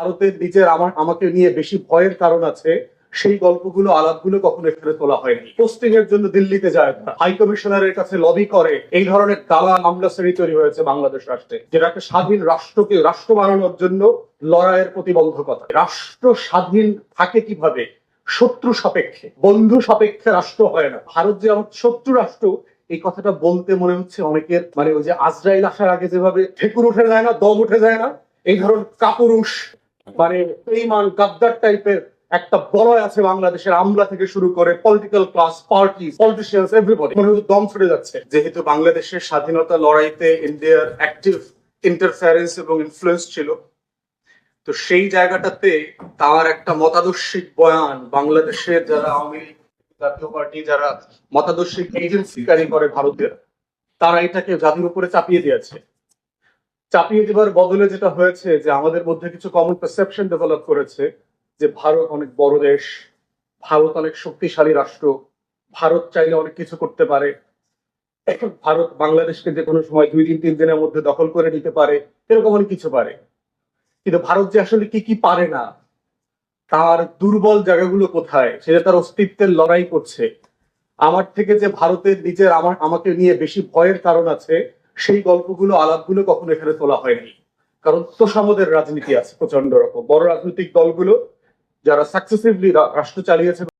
ভারতের নিজের আমার, আমাকে নিয়ে বেশি ভয়ের কারণ আছে, সেই গল্পগুলো, আলাপগুলো কখনো এখানে তোলা হয়নি। পোস্টিং এর জন্য দিল্লিতে যায় না। হাই কমিশনারের কাছে লবি করে। এই ধরনের দালাল আমলা শ্রেণি তৈরি হয়েছে বাংলাদেশ রাষ্ট্রে, যেটা একটা স্বাধীন রাষ্ট্রকে, রাষ্ট্র বানানোর জন্য লড়াইয়ের প্রতিবন্ধকতা। রাষ্ট্র স্বাধীন থাকে কীভাবে? শত্রু সাপেক্ষে। বন্ধু সাপেক্ষে রাষ্ট্র হয় না। ভারত যে আমার শত্রু রাষ্ট্র, এই কথাটা বলতে মনে হচ্ছে অনেকের মানে ওই যে আজরাইল আসার আগে যেভাবে ঠেকুর উঠে যায় না, দম উঠে যায় না, এই ধরনের কাপুরুষ মানে বেইমান গাদ্দার টাইপের একটা বলয় আছে বাংলাদেশের আমলা থেকে শুরু করে political class party politicians everybody মনে হচ্ছে দম ছুটে যাচ্ছে। যেহেতু বাংলাদেশের স্বাধীনতা লড়াইতে ইন্ডিয়ার অ্যাক্টিভ ইন্টারফারেন্স এবং ইনফ্লুয়েন্স ছিল তো সেই জায়গাটাতে তার একটা মতাদর্শিক বয়ান বাংলাদেশের যারা আওয়ামী লীগ, জাতীয় পার্টি যারা মতাদর্শিক এজেন্সি কারি করে ভারতের তারা এটাকে জাতির উপরে চাপিয়ে দিয়েছে। চাপিয়ে দেবার বদলে যেটা হয়েছে যে আমাদের মধ্যে কিছু কমন পারসেপশন ডেভেলপ করেছে যে ভারত অনেক বড় দেশ, ভারত অনেক শক্তিশালী রাষ্ট্র, ভারত চাইলে অনেক কিছু করতে পারে। ভারত বাংলাদেশকে যে কোনো সময় দুই দিন, তিন দিনের মধ্যে দখল করে নিতে পারে, এরকম অনেক কিছু পারে। কিন্তু ভারত যে আসলে কি কি পারে না, তার দুর্বল জায়গাগুলো কোথায়, সেটা তার অস্তিত্বের লড়াই করছে। আমার থেকে যে ভারতের নিজের, আমার, আমাকে নিয়ে বেশি ভয়ের কারণ আছে সেই গল্পগুলো, আলাপগুলো কখনো এখানে তোলা হয়নি কারণ তোষামদের রাজনীতি আছে প্রচণ্ড রকম। বড় রাজনৈতিক দলগুলো যারা সাকসেসিভলি রাষ্ট্র চালিয়েছে